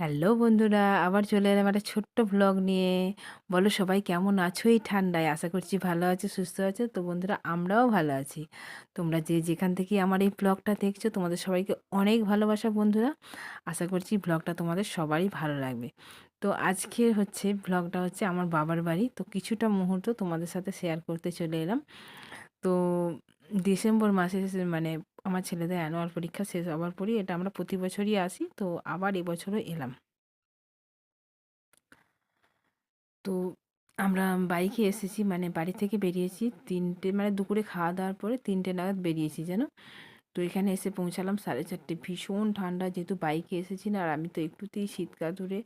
Hello বন্ধুরা, আবার চলে এলাম একটা ছোট্ট ব্লগ নিয়ে। বলো সবাই কেমন আছো এই ঠান্ডায়? আশা করছি ভালো আছো, সুস্থ আছো। তো বন্ধুরা, আমরাও ভালো আছি। তোমরা যে যেখান থেকে আমার এই ব্লগটা দেখছ, তোমাদের সবাইকে অনেক ভালোবাসা বন্ধুরা। আশা করছি ব্লগটা তোমাদের সবারই ভালো লাগবে। তো আজকে হচ্ছে ব্লগটা হচ্ছে আমার বাবার বাড়ি। তো কিছুটা মুহূর্ত তোমাদের সাথে শেয়ার করতে চলে এলাম। তো ডিসেম্বর মাসে মানে আমার ছেলেদের অ্যানুয়াল পরীক্ষা শেষ হওয়ার পরই এটা আমরা প্রতি বছরই আসি, তো আবার এবছরও এলাম। তো আমরা বাইকে এসেছি মানে বাড়ি থেকে বেরিয়েছি, তিনটে মানে দুপুরে খাওয়া দাওয়ার পরে তিনটে নাগাদ বেরিয়েছি যেন তো এখানে এসে পৌঁছালাম সাড়ে চারটে। ভীষণ ঠান্ডা, যেহেতু বাইকে এসেছি না, আর আমি তো একটুতেই শীতকাল ধরে,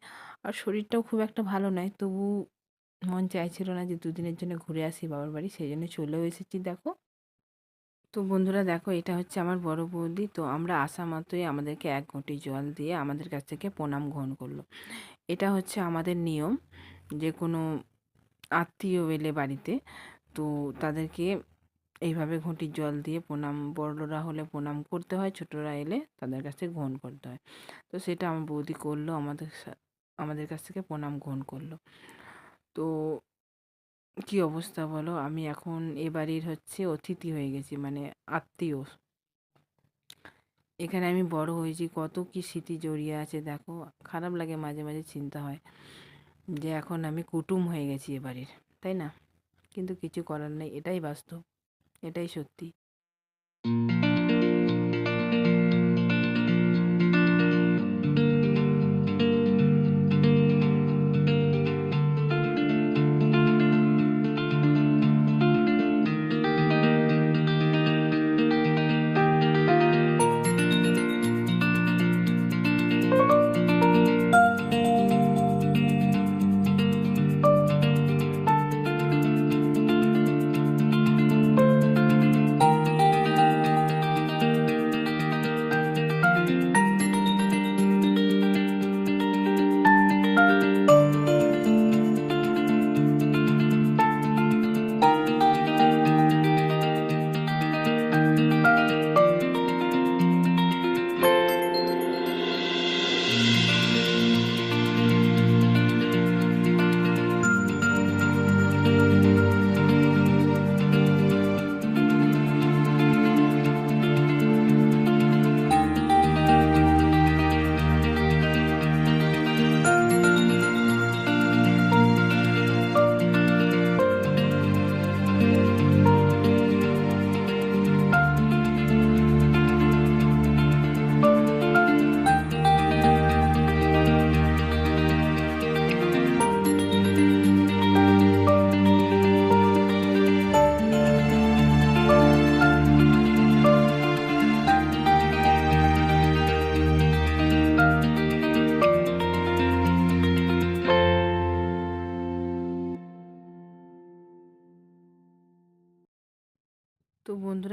আর শরীরটাও খুব একটা ভালো নয়, তবু মন চাইছিল না যে দুদিনের জন্য ঘুরে আসি বাবার বাড়ি, সেই জন্য চলেও এসেছি, দেখো। তো বন্ধুরা দেখো, এটা হচ্ছে আমার বড় বৌদি। তো আমরা আসা মাত্রই আমাদেরকে এক ঘটি জল দিয়ে আমাদের কাছ থেকে প্রণাম গ্রহণ করল। এটা হচ্ছে আমাদের নিয়ম, যে কোনো আত্মীয় এলে বাড়িতে, তো তাদেরকে এইভাবে ঘটির জল দিয়ে প্রণাম, বড়রা হলে প্রণাম করতে হয়, ছোটরা এলে তাদের কাছ থেকে গ্রহণ করতে হয়। তো সেটা আমার বৌদি করল, আমাদের আমাদের কাছ থেকে প্রণাম গ্রহণ করল। তো কি অবস্থা বলো? আমি এখন এ বাড়ির হচ্ছে অতিথি হয়ে গেছি মানে আত্মীয়। এখানে আমি বড় হয়েছি, কত কি স্মৃতি জড়িয়ে আছে দেখো। খারাপ লাগে, মাঝে মাঝে চিন্তা হয় যে এখন আমি কুটুম হয়ে গেছি এ বাড়ির, তাই না? কিন্তু কিছু করার নেই, এটাই বাস্তব, এটাই সত্যি।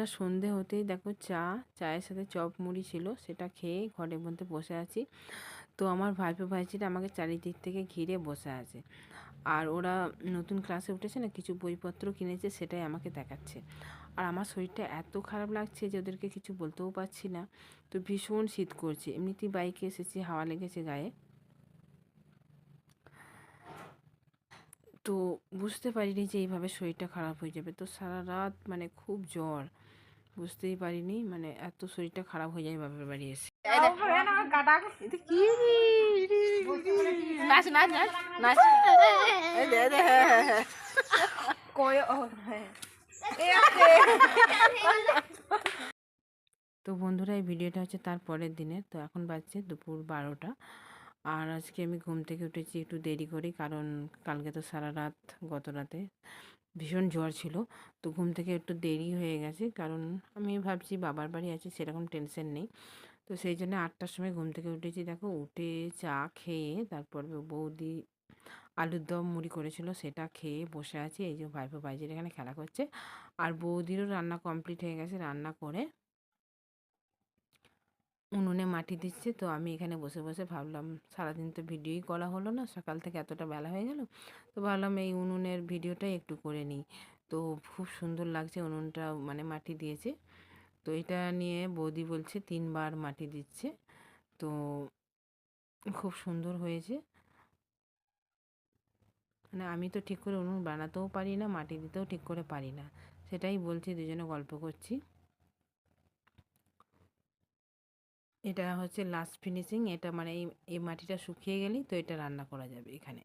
বন্ধুরা সন্ধে হতেই দেখো চা, চায়ের সাথে চপ মুড়ি ছিল, সেটা খেয়ে ঘরের মধ্যে বসে আছি। তো আমার ভাইপো ভাইজিরা আমাকে চারিদিক থেকে ঘিরে বসে আছে। আর ওরা নতুন ক্লাসে উঠেছে না, কিছু বইপত্র কিনেছে, সেটাই আমাকে দেখাচ্ছে। আর আমার শরীরটা এত খারাপ লাগছে যে ওদেরকে কিছু বলতেও পারছি না। তো ভীষণ শীত করছে। এমনিতেই বাইকে এসেছি, হাওয়া লেগেছে গায়ে। তো বুঝতে পারিনি যে এইভাবে শরীরটা খারাপ হয়ে যাবে। তো সারা রাত মানে খুব জ্বর বুঝতেই পারিনি মানে এত শরীরটা খারাপ হয়ে যায় বাপের বাড়ি এসে। তো বন্ধুরা এই ভিডিওটা হচ্ছে তার পরের দিনে তো এখন বাজছে দুপুর বারোটা। আর আজকে আমি ঘুম থেকে উঠেছি একটু দেরি করে, কারণ কালকে তো সারা রাত, গত রাতে ভীষণ জ্বর ছিল। তো ঘুম থেকে একটু দেরি হয়ে গেছে, কারণ আমি ভাবছি বাবার বাড়ি আছে, সেরকম টেনশন নেই। তো সেই জন্য আটটার সময় ঘুম থেকে উঠেছি। দেখো, উঠে চা খেয়ে তারপর বৌদি আলুর দম মুড়ি করেছিল, সেটা খেয়ে বসে আছি। এই যে ভাইপো ভাইজির এখানে খেলা করছে। আর বৌদিরও রান্না কমপ্লিট হয়ে গেছে, রান্না করে উনুনে মাটি দিচ্ছে, তো আমি এখানে বসে বসে ভাবলাম সারাদিন তো ভিডিওই করা হলো না, সকাল থেকে এতটা বেলা হয়ে গেল, তো ভাবলাম এই উনুনের ভিডিওটাই একটু করে নিই। তো খুব সুন্দর লাগছে উনুনটা মানে মাটি দিয়েছে। তো এটা নিয়ে বৌদি বলছে তিনবার মাটি দিচ্ছে, তো খুব সুন্দর হয়েছে। মানে আমি তো ঠিক করে উনুন বানাতেও পারি না, মাটি দিতেও ঠিক করে পারি না, সেটাই বলছি, দুজনে গল্প করছি। এটা হচ্ছে লাস্ট ফিনিশিং এটা মানে এই এই মাটিটা শুকিয়ে গেলেই তো এটা রান্না করা যাবে এখানে।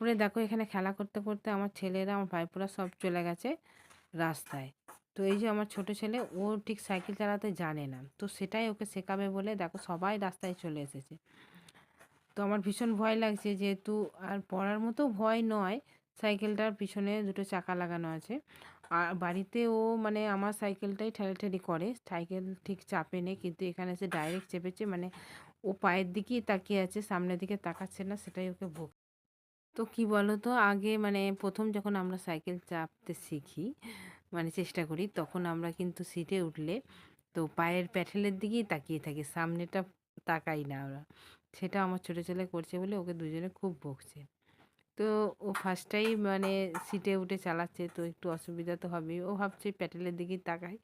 তারপরে দেখো এখানে খেলা করতে করতে আমার ছেলেরা, আমার ভাইপোরা সব চলে গেছে রাস্তায়। তো এই যে আমার ছোট ছেলে, ও ঠিক সাইকেল চালাতে জানে না। তো সেটাই ওকে শেখাবে বলে দেখো সবাই রাস্তায় চলে এসেছে। তো আমার ভীষণ ভয় লাগছে যেহেতু আর পড়ার মতো ভয় নয়, সাইকেলটার পিছনে দুটো চাকা লাগানো আছে। আর বাড়িতে ও মানে আমার সাইকেলটাই ঠেলাঠেলি করে, সাইকেল ঠিক চাপে নেই কিন্তু এখানে এসে ডাইরেক্ট চেপেছে মানে ও পায়ের দিকেই তাকিয়ে আছে, সামনের দিকে তাকাচ্ছে না, সেটাই ওকে ভোগ তো কি বলো তো আগে মানে প্রথম যখন আমরা সাইকেল চাপতে শিখি মানে চেষ্টা করি, তখন আমরা কিন্তু সিটে উঠলে তো পায়ের প্যাটেলের দিকেই তাকিয়ে থাকি, সামনেটা তাকাই না আমরা। সেটা আমার ছোটো ছেলে করছে বলে ওকে দুজনে খুব বকছে। তো ও ফার্স্টটাই মানে সিটে উঠে চালাচ্ছে, তো একটু অসুবিধা তো হবেই। ও ভাবছে প্যাটেলের দিকেই তাকায়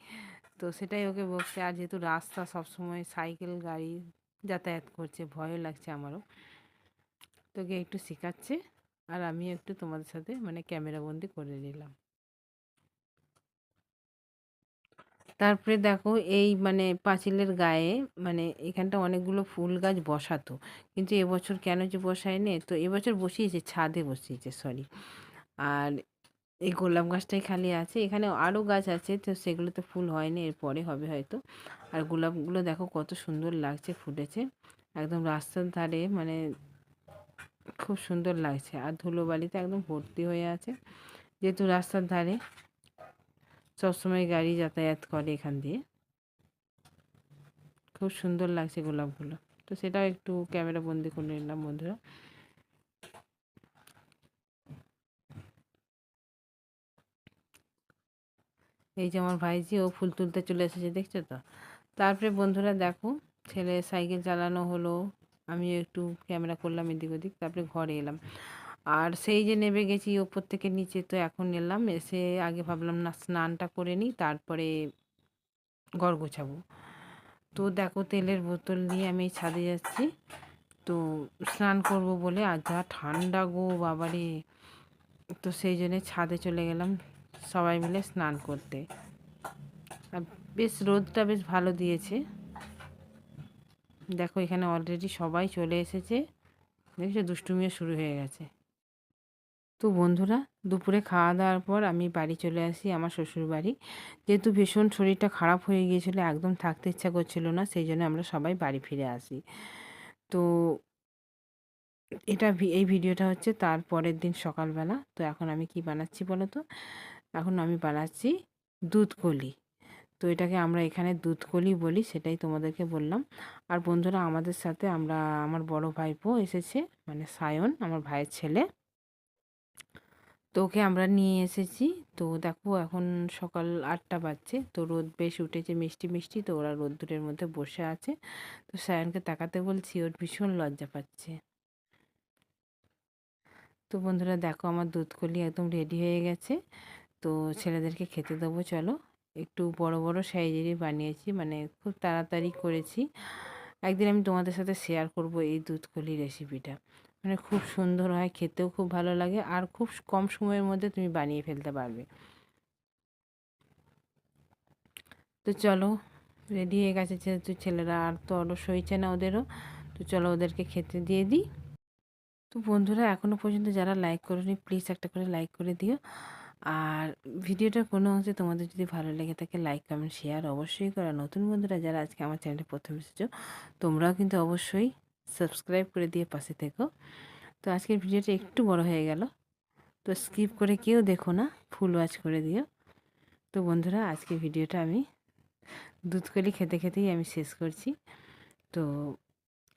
তো সেটাই ওকে বকছে। আর যেহেতু রাস্তা সবসময় সাইকেল, গাড়ি যাতায়াত করছে, ভয়ও লাগছে আমারও। তোকে একটু শেখাচ্ছে। আর আমি একটু তোমাদের সাথে মানে ক্যামেরা বন্দি করে নিলাম। তারপরে দেখো এই মানে পাঁচিলের গায়ে মানে এখানটা অনেকগুলো ফুল গাছ বসাতো। কিন্তু এবছর কেন যে বসায়নি? তো এবছর বসিয়েছে, ছাদে বসিয়েছে সরি আর এই গোলাপ গাছটাই খালি আছে। এখানে আরও গাছ আছে, তো সেগুলোতে ফুল হয়নি, এরপরে হবে হয়তো। আর গোলাপগুলো দেখো কত সুন্দর লাগছে ফুটেছে। একদম রাস্তার ধারে মানে খুব সুন্দর লাগছে। আর ধুলোবালিতে একদম ভর্তি হয়ে আছে। যেহেতু রাস্তার ধারে সবসময় গাড়ি যাতায়াত করে এখান দিয়ে। খুব সুন্দর লাগছে গোলাপগুলো। তো সেটাও একটু ক্যামেরা বন্দি করে নিলাম বন্ধুরা। এই যে আমার ভাইজি, ও ফুল তুলতে চলে এসেছে, দেখছ তো? তারপরে বন্ধুরা দেখো, ছেলে সাইকেল চালানো হলো আমি একটু ক্যামেরা করলাম এদিক ওদিক, তারপরে ঘরে এলাম। আর সেই যে নেমে গেছি ওপর থেকে নিচে তো এখন এলাম, এসে আগে ভাবলাম না স্নানটা করে নিই, তারপরে ঘর গোছাবো। তো দেখো তেলের বোতল নিয়ে আমি ছাদে যাচ্ছি। তো স্নান করব বলে আর যা ঠান্ডা গো বাবারে। তো সেই জন্যে ছাদে চলে গেলাম সবাই মিলে স্নান করতে। আর বেশ রোদটা বেশ ভালো দিয়েছে। দেখো এখানে অলরেডি সবাই চলে এসেছে। দেখছ? দুষ্টুমিও শুরু হয়ে গেছে। তো বন্ধুরা, দুপুরে খাওয়া দাওয়ার পর আমি বাড়ি চলে আসি, আমার শ্বশুর বাড়ি যেহেতু ভীষণ শরীরটা খারাপ হয়ে গিয়েছিল, একদম থাকতে ইচ্ছা করছিল না, সেই জন্য আমরা সবাই বাড়ি ফিরে আসি। তো এটা এই ভিডিওটা হচ্ছে তার পরের দিন সকালবেলা। তো এখন আমি কি বানাচ্ছি বলো তো? এখন আমি বানাচ্ছি দুধ কলি। তো এটাকে আমরা এখানে দুধকলি বলি, সেটাই তোমাদেরকে বললাম। আর বন্ধুরা, আমাদের সাথে আমরা, আমার বড় ভাইপো এসেছে মানে সায়ন, আমার ভাইয়ের ছেলে। তো ওকে আমরা নিয়ে এসেছি। তো দেখো, এখন সকাল আটটা বাজছে। তো রোদ বেশ উঠেছে, মিষ্টি মিষ্টি। তো ওরা রোদ্দুরের মধ্যে বসে আছে। তো সায়নকে তাকাতে বলছি, ওর ভীষণ লজ্জা পাচ্ছে। তো বন্ধুরা, দেখো, আমার দুধকলি একদম রেডি হয়ে গেছে। তো ছেলেদেরকে খেতে দেবো, চলো। একটু বড় বড় সাইজেরই বানিয়েছি মানে খুব তাড়াতাড়ি করেছি। একদিন আমি তোমাদের সাথে শেয়ার করব এই দুধকলি রেসিপিটা মানে খুব সুন্দর হয়, খেতেও খুব ভালো লাগে, আর খুব কম সময়ের মধ্যে তুমি বানিয়ে ফেলতে পারবে। তো চলো রেডি হয়ে গেছে যেহেতু ছেলেরা, আর তো অলস হয়েছে না ওদেরও, তো চলো ওদেরকে খেতে দিয়ে দিই। তো বন্ধুরা এখনও পর্যন্ত যারা লাইক করেনি প্লিজ একটা করে লাইক করে দিও। আর ভিডিওটা কোনো অংশে তোমাদের যদি ভালো লেগে থাকে লাইক কমেন্ট শেয়ার অবশ্যই করা। নতুন বন্ধুরা যারা আজকে আমার চ্যানেলে প্রথম এসেছ, তোমরাও কিন্তু অবশ্যই সাবস্ক্রাইব করে দিয়ে পাশে থেকো। তো আজকের ভিডিওটা একটু বড় হয়ে গেল। তো স্কিপ করে কেউ দেখো না ফুল ওয়াচ করে দিও। তো বন্ধুরা, আজকে ভিডিওটা আমি দুধকলি খেতে খেতেই আমি শেষ করছি। তো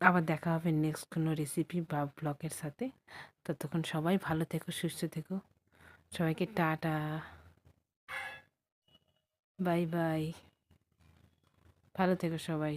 আবার দেখা হবে নেক্সট কোনো রেসিপি বা ব্লগের সাথে। ততক্ষণ সবাই ভালো থেকো, সুস্থ থেকো। সবাইকে টাটা। Bye bye. ভালো থেকো সবাই।